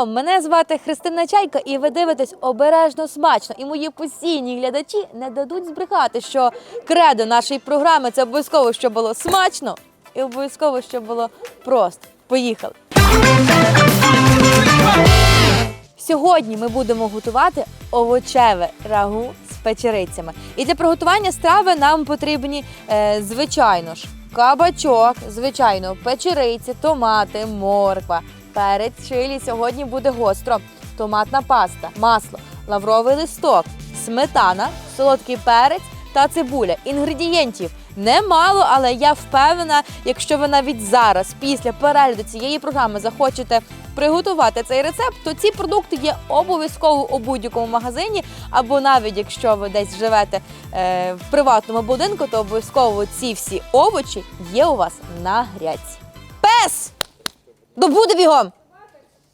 що, мене звати Христина Чайка, і ви дивитесь обережно смачно. І мої постійні глядачі не дадуть збрехати, що кредо нашої програми це обов'язково, щоб було смачно, і обов'язково, щоб було просто. Поїхали! Сьогодні ми будемо готувати овочеве рагу з печерицями. І для приготування страви нам потрібні, е, звичайно ж, кабачок, звичайно, печериці, томати, морква, перець, чилі. Сьогодні буде гостро, томатна паста, масло, лавровий листок, сметана, солодкий перець та цибуля. Інгредієнтів немало, але я впевнена, якщо ви навіть зараз, після перегляду цієї програми, захочете приготувати цей рецепт, то ці продукти є обов'язково у будь-якому магазині, або навіть якщо ви десь живете е, в приватному будинку, то обов'язково ці всі овочі є у вас на грядці. Пес! Добуде бігом!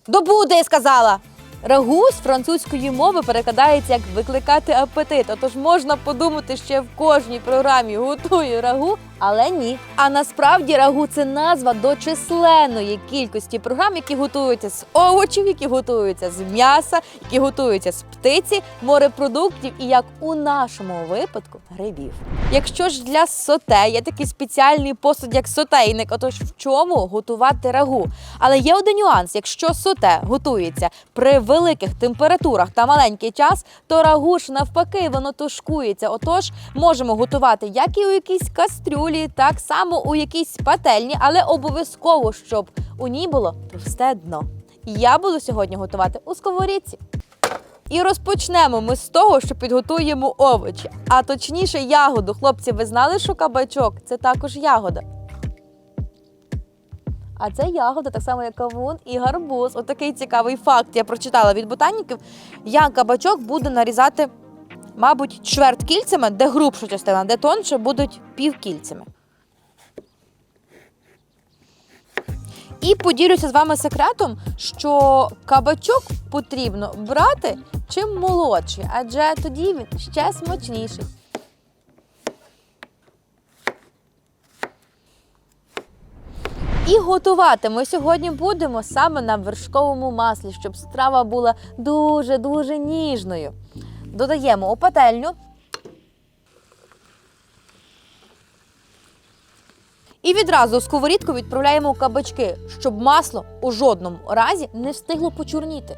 Добуде, я сказала! Рагу з французької мови перекладається як викликати апетит. Отож можна подумати, що в кожній програмі готую рагу, але ні. А насправді рагу це назва до численної кількості програм, які готуються з овочів, які готуються з м'яса, які готуються з птиці, морепродуктів і як у нашому випадку грибів. Якщо ж для соте є такий спеціальний посуд, як сотейник, отож в чому готувати рагу? Але є один нюанс: якщо соте готується при великих температурах та маленький час, то рагу ж навпаки воно тушкується. Отож, можемо готувати як і у якійсь кастрюлі, так само у якійсь пательні, але обов'язково, щоб у ній було товсте дно. Я буду сьогодні готувати у сковорідці. І розпочнемо ми з того, що підготуємо овочі, а точніше ягоду. Хлопці, ви знали, що кабачок це також ягода. А це ягода, так само як кавун і гарбуз. Отакий цікавий факт. Я прочитала від ботаніків. Я кабачок буду нарізати, мабуть, чверть кільцями, де грубша частина, де тонше будуть півкільцями. І поділюся з вами секретом, що кабачок потрібно брати чим молодший, адже тоді він ще смачніший. І готувати ми сьогодні будемо саме на вершковому маслі, щоб страва була дуже-дуже ніжною. Додаємо у пательню. І відразу у сковорідку відправляємо кабачки, щоб масло у жодному разі не встигло почорніти.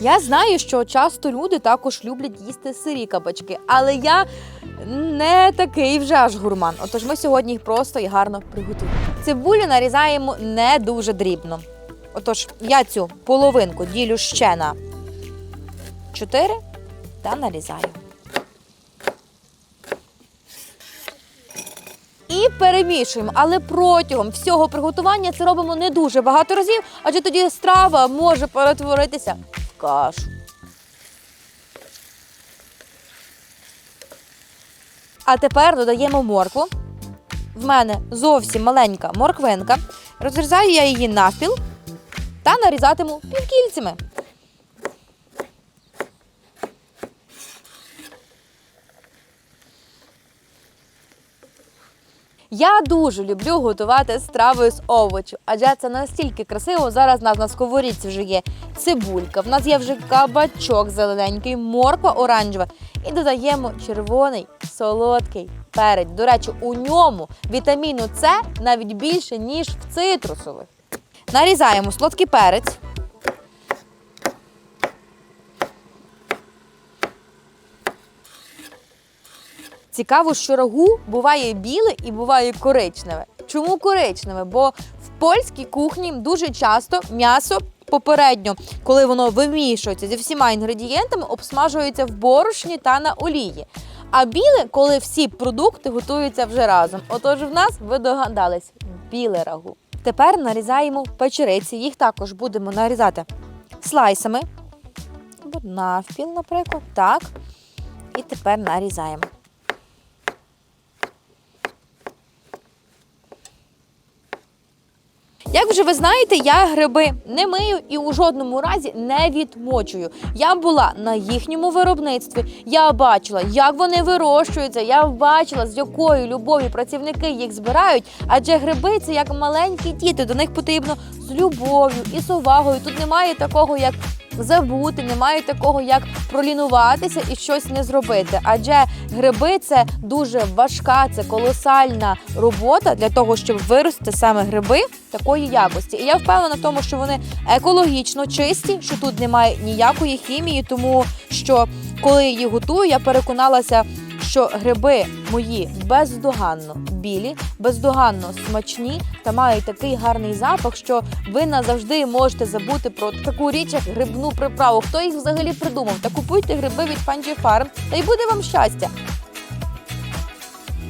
Я знаю, що часто люди також люблять їсти сирі кабачки, але я не такий вже аж гурман. Отож ми сьогодні їх просто і гарно приготуємо. Цибулю нарізаємо не дуже дрібно. Отож, я цю половинку ділю ще на 4 та нарізаю. І перемішуємо, але протягом всього приготування це робимо не дуже багато разів, адже тоді страва може перетворитися в кашу. А тепер додаємо моркву. В мене зовсім маленька морквинка. Розрізаю я її навпіл та нарізатиму півкільцями. Я дуже люблю готувати страви з овочів, адже це настільки красиво. Зараз у нас на сковорідці вже є цибулька, в нас є вже кабачок зелененький, морква оранжева. І додаємо червоний солодкий перець. До речі, у ньому вітаміну С навіть більше, ніж в цитрусових. Нарізаємо солодкий перець. Цікаво, що рагу буває біле і буває коричневе. Чому коричневе? Бо в польській кухні дуже часто м'ясо попередньо, коли воно вимішується зі всіма інгредієнтами, обсмажується в борошні та на олії. А біле, коли всі продукти готуються вже разом. Отож, в нас ви догадались біле рагу. Тепер нарізаємо печериці. Їх також будемо нарізати слайсами. Навпіл, наприклад. Так. І тепер нарізаємо. Як вже ви знаєте, я гриби не мию і у жодному разі не відмочую. Я була на їхньому виробництві, я бачила, як вони вирощуються. Я бачила, з якою любов'ю працівники їх збирають. Адже гриби це як маленькі діти. До них потрібно з любов'ю і з увагою. Тут немає такого, як забути, немає такого, як пролінуватися і щось не зробити. Адже гриби це дуже важка, це колосальна робота для того, щоб виростити саме гриби такої якості. І я впевнена в тому, що вони екологічно чисті, що тут немає ніякої хімії, тому що коли їх готую, я переконалася. Що гриби мої бездоганно білі, бездоганно смачні та мають такий гарний запах, що ви назавжди можете забути про таку річ, як грибну приправу. Хто їх взагалі придумав? Та купуйте гриби від Фанджі Фарм, та й буде вам щастя.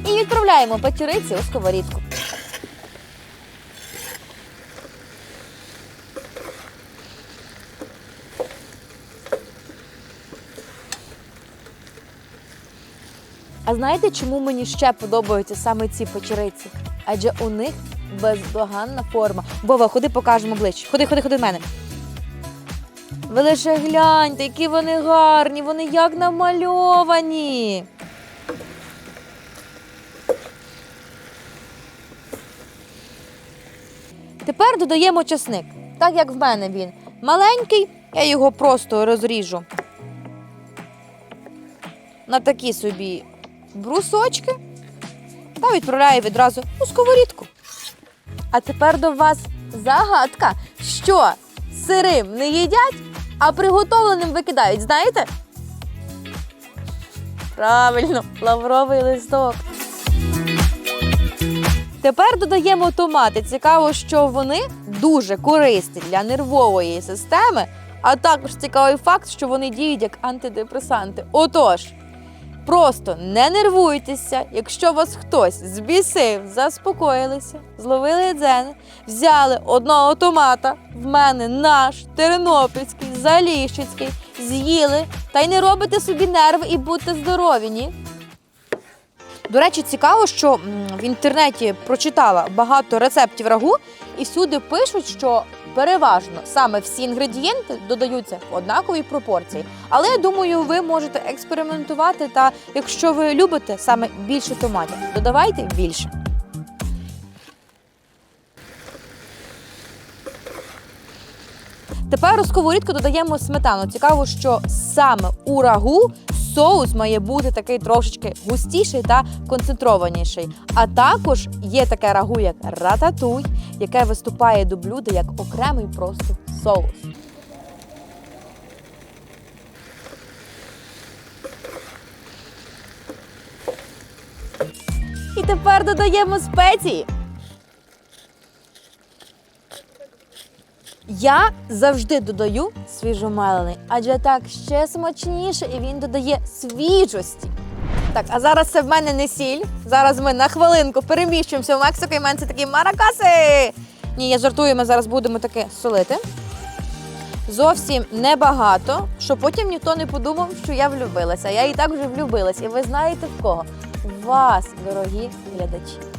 І відправляємо печериці у сковорідку. А знаєте, чому мені ще подобаються саме ці печериці? Адже у них бездоганна форма. Вова, ходи покажемо ближче. Ходи, ходи, ходи до мене. Ви лише гляньте, які вони гарні, вони як намальовані. Тепер додаємо часник. Так як в мене він маленький, я його просто розріжу на такі собі брусочки та відправляю відразу у сковорідку. А тепер до вас загадка, що сирим не їдять, а приготовленим викидають, знаєте? Правильно, лавровий листок. Тепер додаємо томати. Цікаво, що вони дуже корисні для нервової системи, а також цікавий факт, що вони діють як антидепресанти. Отож, просто не нервуйтеся, якщо вас хтось збісив, заспокоїлися, зловили дзен, взяли одного томата, в мене наш тернопільський, заліщицький, з'їли та й не робите собі нерви і будьте здорові, ні? До речі, цікаво, що в інтернеті прочитала багато рецептів рагу, і всюди пишуть, що переважно саме всі інгредієнти додаються в однаковій пропорції. Але я думаю, ви можете експериментувати. Та якщо ви любите саме більше томатів, додавайте більше. Тепер у сковорідку додаємо сметану. Цікаво, що саме у рагу соус має бути такий трошечки густіший та концентрованіший. А також є таке рагу, як рататуй, яке виступає до блюда як окремий просто соус. І тепер додаємо спеції. Я завжди додаю свіжомелений, адже так ще смачніше і він додає свіжості. Так, а зараз це в мене не сіль. Зараз ми на хвилинку переміщуємося в Мексику, і в мене це такі маракаси. Ні, я жартую, ми зараз будемо таке солити. Зовсім небагато, щоб потім ніхто не подумав, що я влюбилася. Я і так вже влюбилась. І ви знаєте в кого? Вас, дорогі глядачі.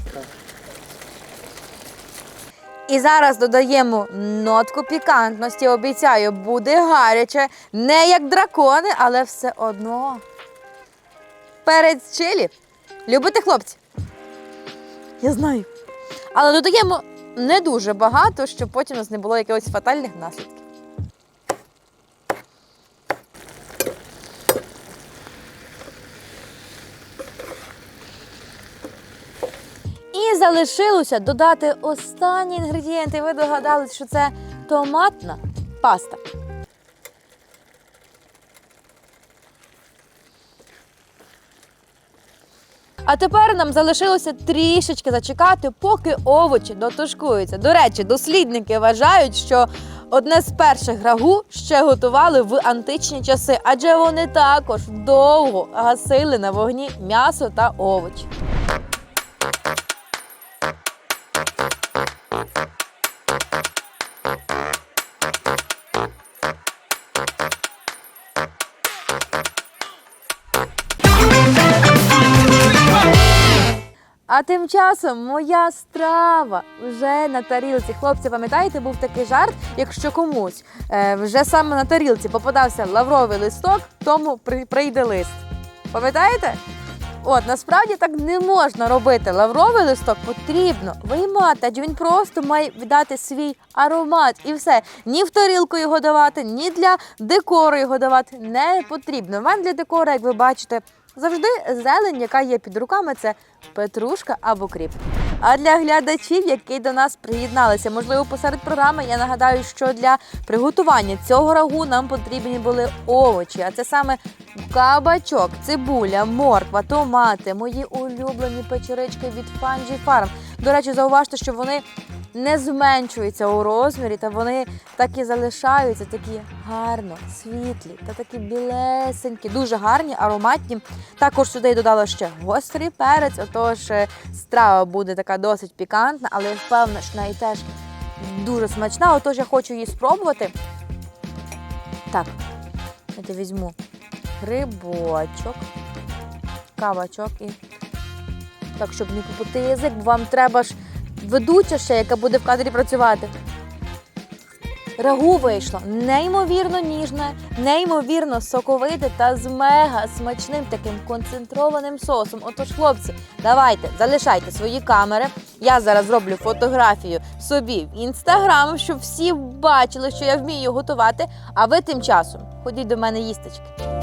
І зараз додаємо нотку пікантності. Обіцяю, буде гаряче, не як дракони, але все одно. Перець чилі. Любите хлопці? Я знаю. Але додаємо не дуже багато, щоб потім у нас не було якихось фатальних наслідків. І залишилося додати останні інгредієнти. Ви догадались, що це томатна паста. А тепер нам залишилося трішечки зачекати, поки овочі дотушкуються. До речі, дослідники вважають, що одне з перших рагу ще готували в античні часи, адже вони також довго гасили на вогні м'ясо та овочі. А тим часом моя страва вже на тарілці. Хлопці, пам'ятаєте, був такий жарт, якщо комусь е, вже саме на тарілці попадався лавровий листок, тому при- прийде лист. Пам'ятаєте? От насправді так не можна робити. Лавровий листок потрібно виймати, адже він просто має віддати свій аромат і все. Ні в тарілку його давати, ні для декору його давати не потрібно. Вам для декору, як ви бачите, завжди зелень, яка є під руками, це петрушка або кріп. А для глядачів, які до нас приєдналися, можливо, посеред програми, я нагадаю, що для приготування цього рагу нам потрібні були овочі, а це саме кабачок, цибуля, морква, томати, мої улюблені печерички від Fungi Farm. До речі, зауважте, що вони не зменшуються у розмірі, та вони так і залишаються такі гарно, світлі та такі білесенькі, дуже гарні, ароматні. Також сюди додала ще гострий перець, отож е, страва буде така досить пікантна, але впевнена, і теж дуже смачна. Отож я хочу її спробувати. Так, я візьму грибочок, кабачок і так, щоб не купити язик, бо вам треба ж ведуча ще, яка буде в кадрі працювати. Рагу вийшло неймовірно ніжне, неймовірно соковите та з мега смачним таким концентрованим соусом. Отож, хлопці, давайте залишайте свої камери. Я зараз зроблю фотографію собі в інстаграм, щоб всі бачили, що я вмію готувати. А ви тим часом ходіть до мене їстечки.